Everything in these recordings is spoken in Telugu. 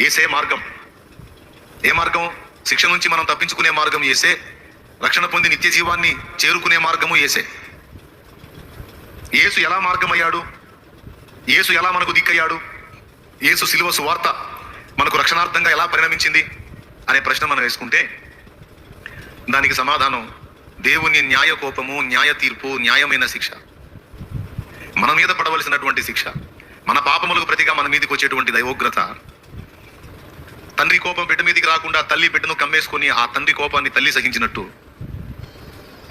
ఏసే మార్గం. ఏ మార్గం? శిక్ష నుంచి మనం తప్పించుకునే మార్గం ఏసే. రక్షణ పొంది నిత్య జీవాన్ని చేరుకునే మార్గము ఏసే. యేసు ఎలా మార్గమయ్యాడు? యేసు ఎలా మనకు దిక్కయ్యాడు? యేసు సిలువ సువార్త మనకు రక్షణార్థంగా ఎలా పరిణమించింది అనే ప్రశ్న మనం వేసుకుంటే దానికి సమాధానం దేవుని న్యాయ కోపము న్యాయ తీర్పు న్యాయమైన శిక్ష. మన మీద పడవలసినటువంటి శిక్ష మన పాపములకు ప్రతిగా మన మీదకి వచ్చేటువంటి దైవోగ్రత తండ్రి కోపం బిడ్డ మీదకి రాకుండా తల్లి బిడ్డను కమ్మేసుకొని ఆ తండ్రి కోపాన్ని తల్లి సహించినట్టు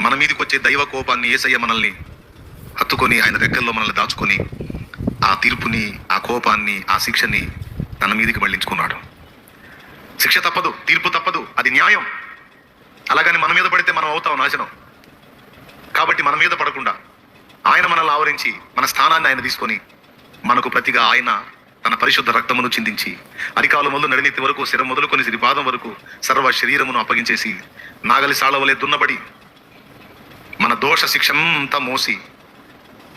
మన మీదకి వచ్చే దైవ కోపాన్ని ఏసయ్య మనల్ని హత్తుకొని ఆయన రెక్కల్లో మనల్ని దాచుకొని ఆ తీర్పుని ఆ కోపాన్ని ఆ శిక్షని తన మీదకి మళ్ళించుకున్నాడు శిక్ష తప్పదు తీర్పు తప్పదు అది న్యాయం. అలాగని మన మీద పడితే మనం అవుతాం నాశనం. కాబట్టి మన మీద పడకుండా ఆయన మనల్ని ఆవరించి మన స్థానాన్ని ఆయన తీసుకొని మనకు ప్రతిగా ఆయన తన పరిశుద్ధ రక్తమును చిందించి అరికాలు మొదలు నడినెత్తి వరకు శిరం మొదలుకొని శ్రీపాదం పాదం వరకు సర్వ శరీరమును అప్పగించేసి నాగలి సాళవలే దున్నబడి మన దోష శిక్షంతా మోసి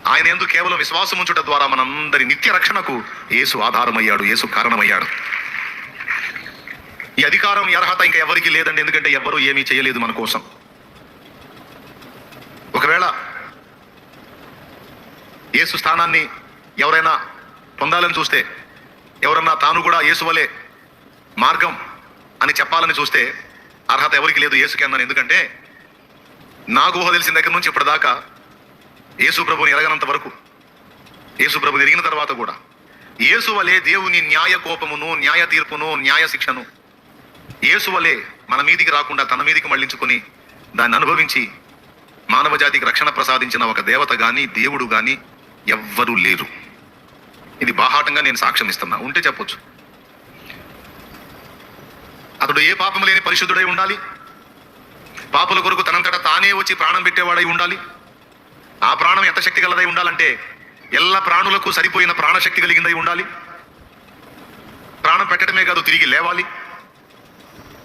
ఆయన ఎందు కేవలం విశ్వాసం ఉంచుట ద్వారా మనందరి నిత్య రక్షణకు యేసు ఆధారమయ్యాడు యేసు కారణమయ్యాడు. ఈ అధికారం అర్హత ఇంకా ఎవరికి లేదండి ఎందుకంటే ఎవ్వరూ ఏమీ చేయలేదు మన కోసం. ఒకవేళ యేసు స్థానాన్ని ఎవరైనా పొందాలని చూస్తే ఎవరన్నా తాను కూడా యేసువలే మార్గం అని చెప్పాలని చూస్తే అర్హత ఎవరికి లేదు యేసుకి అన్నాను. ఎందుకంటే నాకు ఊహ తెలిసిన దగ్గర నుంచి ఇప్పటిదాకా యేసు ప్రభుని ఎరగనంత వరకు యేసు ప్రభుని ఎరిగిన తర్వాత కూడా యేసువలే దేవుని న్యాయ కోపమును న్యాయ తీర్పును న్యాయ శిక్షను యేసు మన మీదికి రాకుండా తన మీదికి మళ్ళించుకొని దాన్ని అనుభవించి మానవ జాతికి రక్షణ ప్రసాదించిన ఒక దేవత గాని దేవుడు గాని ఎవ్వరూ లేరు. ఇది బాహాటంగా నేను సాక్ష్యం ఇస్తున్నా. ఉంటే చెప్పొచ్చు. అతడు ఏ పాపం లేని పరిశుద్ధుడై ఉండాలి? పాపుల కొరకు తనంతట తానే వచ్చి ప్రాణం పెట్టేవాడై ఉండాలి? ఆ ప్రాణం ఎంత శక్తి గలదై ఉండాలంటే ఎల్ల ప్రాణులకు సరిపోయిన ప్రాణశక్తి కలిగిందై ఉండాలి? ప్రాణం పెట్టడమే కాదు తిరిగి లేవాలి.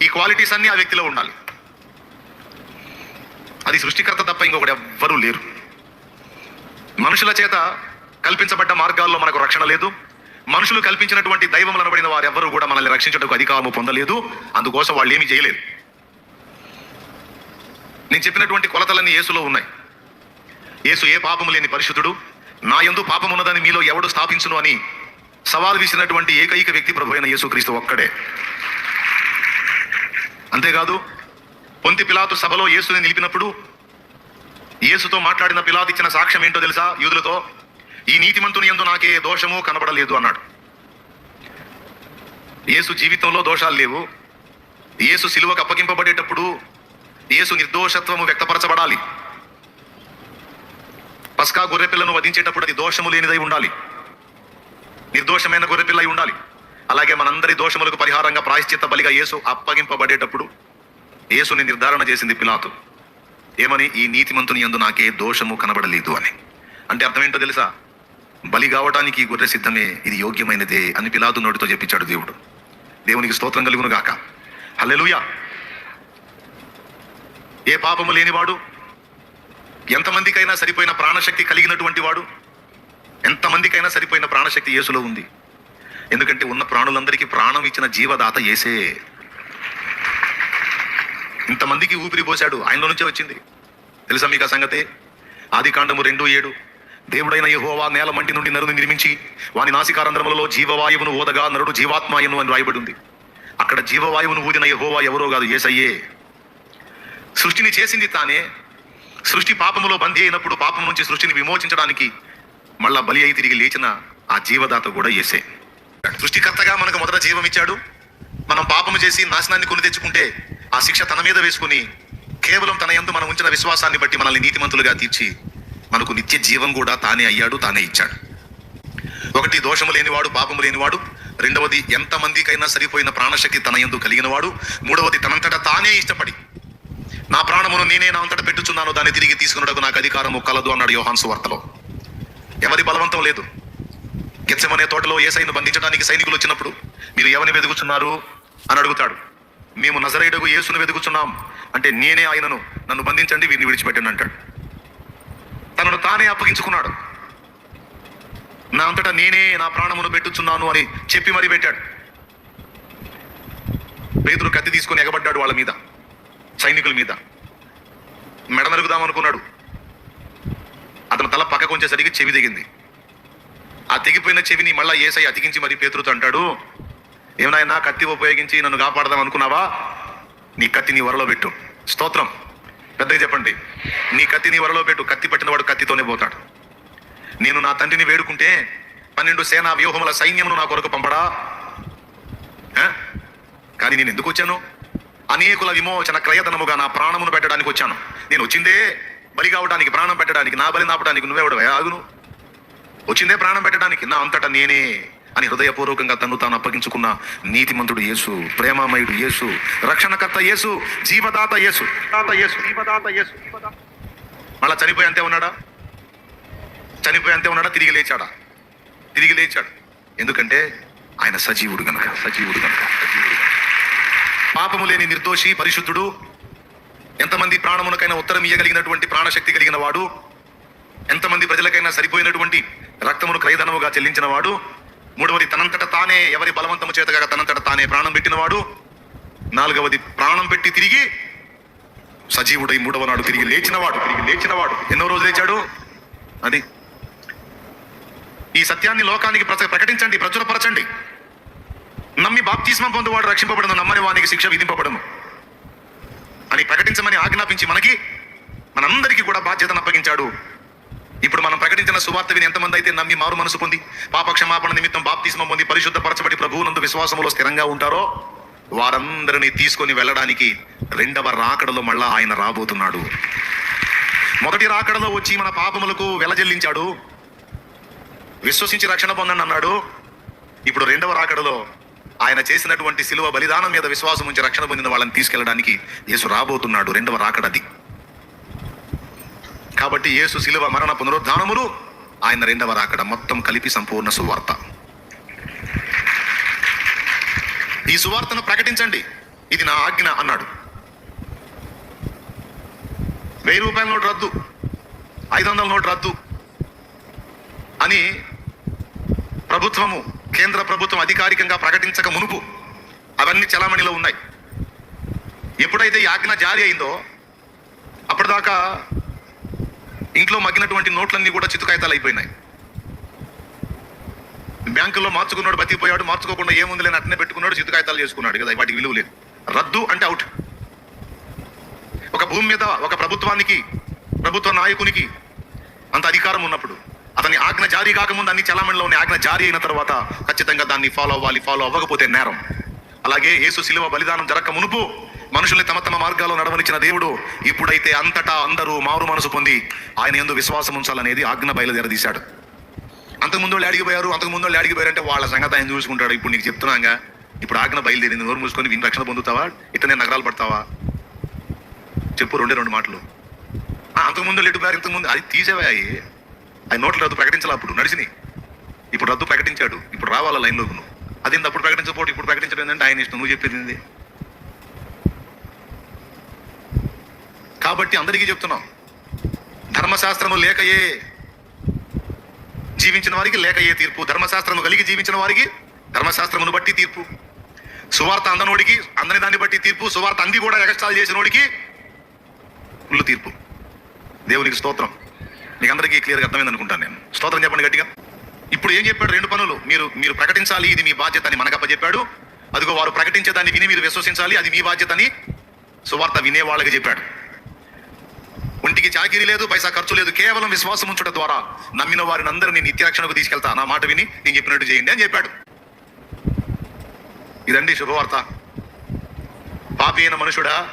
ఈ క్వాలిటీస్ అన్ని ఆ వ్యక్తిలో ఉండాలి. అది సృష్టికర్త తప్ప ఇంకొకటి ఎవ్వరూ లేరు. మనుషుల చేత కల్పించబడ్డ మార్గాల్లో మనకు రక్షణ లేదు. మనుషులు కల్పించినటువంటి దైవం అనబడిన వారెవ్వరూ కూడా మనల్ని రక్షించడానికి అధికారము పొందలేదు. అందుకోసం వాళ్ళు ఏమీ చేయలేదు. నేను చెప్పినటువంటి కొలతలన్నీ యేసులో ఉన్నాయి. యేసు ఏ పాపము లేని పరిశుద్ధుడు. నా ఎందు పాపం ఉన్నదని మీలో ఎవడు స్థాపించును అని సవాల్ విసినటువంటి ఏకైక వ్యక్తి ప్రభు అయిన యేసుక్రీస్తు ఒక్కడే. అంతేకాదు పొంతి పిలాతు సభలో యేసుని నిలిపినప్పుడు యేసుతో మాట్లాడిన పిలాతు ఇచ్చిన సాక్ష్యం ఏంటో తెలుసా? యూదులతో ఈ నీతిమంతుని యందు నాకే దోషము కనబడలేదు అన్నాడు. యేసు జీవితంలో దోషాలు లేవు. యేసు సిలువకు అప్పగింపబడేటప్పుడు యేసు నిర్దోషత్వము వ్యక్తపరచబడాలి. పస్కా గొర్రెపిల్లను వధించేటప్పుడు అది దోషము లేనిదై ఉండాలి. నిర్దోషమైన గొర్రెపిల్ల అయి ఉండాలి. అలాగే మనందరి దోషములకు పరిహారంగా ప్రాయశ్చిత్త బలిగా యేసు అప్పగింపబడేటప్పుడు యేసుని నిర్ధారణ చేసింది పిలాతు. ఏమని? ఈ నీతిమంతుని యందు నాకే దోషము కనబడలేదు అని. అంటే అర్థం ఏంటో తెలుసా? బలి కావటానికి గొర్రె సిద్ధమే ఇది యోగ్యమైనదే అని పిలాదు నోటితో చెప్పించాడు దేవుడు. దేవునికి స్తోత్రం కలుగును గాక. హల్లెలుయా. ఏ పాపము లేనివాడు ఎంతమందికైనా సరిపోయిన ప్రాణశక్తి కలిగినటువంటి వాడు ఎంతమందికైనా సరిపోయిన ప్రాణశక్తి యేసులో ఉంది. ఎందుకంటే ఉన్న ప్రాణులందరికీ ప్రాణం ఇచ్చిన జీవదాత యేసే. ఇంతమందికి ఊపిరి పోశాడు ఆయనలో నుంచే వచ్చింది. తెలుసా మీకు ఆ సంగతే? ఆది కాండము రెండు ఏడు. దేవుడైన యహోవా నేల మంటి నుండి నరుని నిర్మించి వాని నాసికారంధ్రములలో జీవవాయువును ఓదగా నరుడు జీవాత్మాయను అని రాయబడింది అక్కడ జీవవాయువును ఊదిన యహోవా ఎవరో కాదు ఏసయ్యే. సృష్టిని చేసింది తానే. సృష్టి పాపములో బందీ అయినప్పుడు పాపం నుంచి సృష్టిని విమోచించడానికి మళ్ళా బలి అయి తిరిగి లేచిన ఆ జీవదాత కూడా ఏసే. సృష్టికర్తగా మనకు మొదట జీవం ఇచ్చాడు. మనం పాపము చేసి నాశనాన్ని కొని తెచ్చుకుంటే ఆ శిక్ష తన మీద వేసుకుని కేవలం తన ఎందు మనం ఉంచిన విశ్వాసాన్ని బట్టి మనల్ని నీతిమంతులుగా తీర్చి మనకు నిత్య జీవం కూడా తానే అయ్యాడు తానే ఇచ్చాడు. ఒకటి దోషము లేనివాడు పాపము లేనివాడు రెండవది ఎంతమందికైనా సరిపోయిన ప్రాణశక్తి తన యందు కలిగినవాడు మూడవది తనంతట తానే ఇష్టపడి నా ప్రాణమును నేనే నా అంతటా పెట్టుచున్నాను దాన్ని తిరిగి తీసుకున్నటకు నాకు అధికారము కలదు అన్నాడు యోహాన్సు వార్తలో ఎవరి బలవంతం లేదు. గెచ్చమనే తోటలో ఏసైను బంధించడానికి సైనికులు వచ్చినప్పుడు మీరు ఎవరిని వెతుకుచున్నారు? అని అడుగుతాడు. మేము నజరేయుడుగు యేసును వెతుకుచున్నాం అంటే నేనే ఆయనను నన్ను బంధించండి వీరిని విడిచిపెట్టండి అంటాడు. తనను తానే అప్పగించుకున్నాడు. నా అంతటా నేనే నా ప్రాణమును పెట్టుచున్నాను అని చెప్పి మరీ పెట్టాడు. పేదరు కత్తి తీసుకొని ఎగబడ్డాడు వాళ్ళ మీద సైనికుల మీద. మెడ నరుగుదామనుకున్నాడు అతను తల పక్కకు వచ్చేసరికి చెవి దిగింది ఆ తెగిపోయిన చెవిని మళ్ళా ఏసై అతికించి మరి పేతురుతో అంటాడు ఏమైనా కత్తి ఉపయోగించి నన్ను కాపాడదాం అనుకున్నావా నీ కత్తి నీ వరలో పెట్టు. స్తోత్రం. పెద్దగా చెప్పండి. నీ కత్తి నీ వరలో పెట్టు. కత్తి పట్టినవాడు కత్తితోనే పోతాడు. నేను నా తండ్రిని వేడుకుంటే పన్నెండు సేనా వ్యూహముల సైన్యమును నా కొరకు పంపడా? ఆ? కానీ నేను ఎందుకు వచ్చాను? అనేకుల విమోచన క్రయధనముగా నా ప్రాణమును పెట్టడానికి వచ్చాను. నేను వచ్చిందే బలి కావడానికి ప్రాణం పెట్టడానికి నా బలి నాపడానికి నువ్వెవడవే ఆగును. వచ్చిందే ప్రాణం పెట్టడానికి. నా అంతటా నేనే అని హృదయపూర్వకంగా తను తాను అప్పగించుకున్న నీతిమంతుడు యేసు ప్రేమామయుడు యేసు రక్షణకర్త యేసు జీవదాత యేసు. దాత యేసు జీవదాత యేసు మళ్ళా చనిపోయి అంతే ఉన్నాడా? చనిపోయి అంతే ఉన్నాడా? తిరిగి లేచాడా? తిరిగి లేచాడు. ఎందుకంటే ఆయన సజీవుడు గనక సజీవుడు గనక. పాపము లేని నిర్దోషి పరిశుద్ధుడు ఎంతమంది ప్రాణమునకైనా ఉత్తరం ఇయ్యగలిగినటువంటి ప్రాణశక్తి కలిగిన వాడు ఎంతమంది ప్రజలకైనా సరిపోయినటువంటి రక్తమును క్రయధనముగా చెల్లించిన వాడు మూడవది తనంతట తానే ఎవరి బలవంతము చేతగా తనంతట తానే ప్రాణం పెట్టినవాడు. నాలుగవది ప్రాణం పెట్టి తిరిగి సజీవుడై మూడవ నాడు తిరిగి లేచినవాడు తిరిగి లేచినవాడు. ఎన్నో రోజులు లేచాడు. అది ఈ సత్యాన్ని లోకానికి ప్రచ- ప్రకటించండి ప్రచురపరచండి. నమ్మి బాప్తిస్మం పొందువాడు రక్షింపబడను నమ్మని వానికి శిక్ష విధింపబడను. అని ప్రకటించమని ఆజ్ఞాపించి మనకి మనందరికీ కూడా బాధ్యతను అప్పగించాడు ఇప్పుడు మనం ప్రకటించిన సువార్త విని ఎంతమంది అయితే నమ్మి మారు మనసు పొంది పాప క్షమాపణ నిమిత్తం బాప్తిస్మ పొంది పరిశుద్ధపరచబడి ప్రభువునందు విశ్వాసములో స్థిరంగా ఉంటారో వారందరినీ తీసుకొని వెళ్ళడానికి రెండవ రాకడలో మళ్ళా ఆయన రాబోతున్నాడు. మొదటి రాకడలో వచ్చి మన పాపములకు వెలజల్లించాడు. విశ్వసించి రక్షణ పొందండి అన్నాడు. ఇప్పుడు రెండవ రాకడలో ఆయన చేసినటువంటి సిలువ బలిదానం మీద విశ్వాసం ఉంచి రక్షణ పొందిన వాళ్ళని తీసుకెళ్ళడానికి యేసు రాబోతున్నాడు. రెండవ రాకడది. కాబట్టి యేసు శిలువ మరణ పునరుద్ధానములు ఆయన రెండవ రాకడ మొత్తం కలిపి సంపూర్ణ సువార్త. ఈ సువార్తను ప్రకటించండి. ఇది నా ఆజ్ఞ అన్నాడు. వెయ్యి రూపాయల నోటు రద్దు ఐదు వందల నోటు రద్దు అని ప్రభుత్వము కేంద్ర ప్రభుత్వం అధికారికంగా ప్రకటించక మునుపు అవన్నీ చలామణిలో ఉన్నాయి. ఎప్పుడైతే ఈ ఆజ్ఞ జారీ అయిందో అప్పటిదాకా ఇంట్లో మగ్గినటువంటి నోట్లన్నీ కూడా చితుకాయితాలు అయిపోయినాయి బ్యాంకులో మార్చుకున్నాడు బతికిపోయాడు మార్చుకోకుండా ఏముంది లేని అట్నే పెట్టుకున్నాడు చితుకాయితాలు చేసుకున్నాడు కదా వాటికి విలువ లేదు. రద్దు అంటే అవుట్. ఒక భూమి మీద ఒక ప్రభుత్వానికి ప్రభుత్వ నాయకునికి అంత అధికారం ఉన్నప్పుడు అతని ఆజ్ఞ జారీ కాకముందు అన్ని చలామణిలో ఉన్న ఆజ్ఞ జారీ అయిన తర్వాత ఖచ్చితంగా దాన్ని ఫాలో అవ్వాలి ఫాలో అవ్వకపోతే నేరం. అలాగే యేసు శిలువ బలిదానం జరగక మునుపు మనుషుల్ని తమ తమ మార్గాల్లో నడవనిచ్చిన దేవుడు ఇప్పుడైతే అంతటా అందరూ మారు మనసు పొంది ఆయన ఎందు విశ్వాసం ఉంచాలనేది ఆజ్ఞ బయలుదేరదీశాడు. అంతకుముందు వాళ్ళు అడిగిపోయారు అంతకుముందు వాళ్ళు అడిగిపోయారంటే వాళ్ళ సంగతి ఆయన చూసుకుంటాడు. ఇప్పుడు నీకు చెప్తున్నాగా ఇప్పుడు ఆజ్ఞ బయలుదేరింది. నోరు మూసుకొని విని రక్షణ పొందుతావా? ఇట్లనే నగరాలు పడతావా? చెప్పు రెండే రెండు మాటలు. అంతకుముందు ఎటుపోయారు? ఇంతకుముందు అది తీసేవా అయ్యి? ఆయన నోట్లు రద్దు ప్రకటించాలి అప్పుడు? నడిచినాయి ఇప్పుడు రద్దు ప్రకటించాడు. ఇప్పుడు రావాలా లైన్లోకి నువ్వు? అదేంటి అప్పుడు ప్రకటించకపోతే ఇప్పుడు ప్రకటించడం ఏంటంటే ఆయన ఇష్టం. నువ్వు చెప్పేది కాబట్టి అందరికీ చెప్తున్నాం. ధర్మశాస్త్రము లేకయే జీవించిన వారికి లేకయే తీర్పు. ధర్మశాస్త్రము కలిగి జీవించిన వారికి ధర్మశాస్త్రమును బట్టి తీర్పు. సువార్త అందనోడికి అందని దాన్ని బట్టి తీర్పు. సువార్త అంది కూడా ఎగస్టాల్ చేసినోడికి ఫుల్ తీర్పు. దేవునికి స్తోత్రం. మీకు అందరికీ క్లియర్గా అర్థమైంది అనుకుంటాను నేను. స్తోత్రం చెప్పండి గట్టిగా. ఇప్పుడు ఏం చెప్పాడు? రెండు పనులు. మీరు మీరు ప్రకటించాలి ఇది మీ బాధ్యత అని మనకప్ప చెప్పాడు. అదిగో వారు ప్రకటించే దాన్ని విని మీరు విశ్వసించాలి అది మీ బాధ్యత అని సువార్త వినే వాళ్ళకి చెప్పాడు. ఒంటికి చాకిరీ లేదు పైసా ఖర్చు లేదు కేవలం విశ్వాసం ఉంచడం ద్వారా నమ్మిన వారిని అందరినీ నిత్యాక్షణకు తీసుకెళ్తా. నా మాట విని నేను చెప్పినట్టు చేయండి అని చెప్పాడు. ఇదండి శుభవార్త. పాపి అయిన మనుషుడా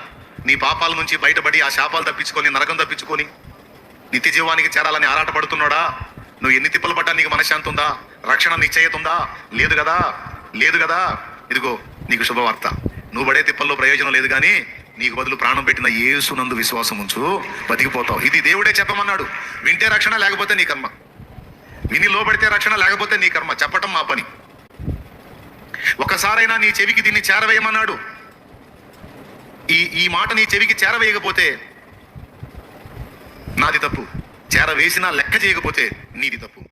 నీ పాపాల నుంచి బయటపడి ఆ శాపాలు తప్పించుకొని నరకం తప్పించుకొని నిత్య జీవానికి చేరాలని ఆరాటపడుతున్నాడా? నువ్వు ఎన్ని తిప్పలు పడ్డా? నీకు మనశ్శాంతి ఉందా రక్షణ నిశ్చయత ఉందా లేదు కదా? లేదు కదా? ఇదిగో నీకు శుభవార్త. నువ్వు పడే తిప్పల్లో ప్రయోజనం లేదు కానీ నీకు బదులు ప్రాణం పెట్టిన ఏసునందు విశ్వాసం ఉంచు బతికిపోతావు. ఇది దేవుడే చెప్పమన్నాడు. వింటే రక్షణ లేకపోతే నీ కర్మ. విని లోబడితే రక్షణ లేకపోతే నీ కర్మ. చెప్పటం మా పని. ఒకసారైనా నీ చెవికి దీన్ని చేరవేయమన్నాడు. ఈ ఈ మాట నీ చెవికి చేరవేయకపోతే నాది తప్పు. చేరవేసినా లెక్క చేయకపోతే నీది తప్పు.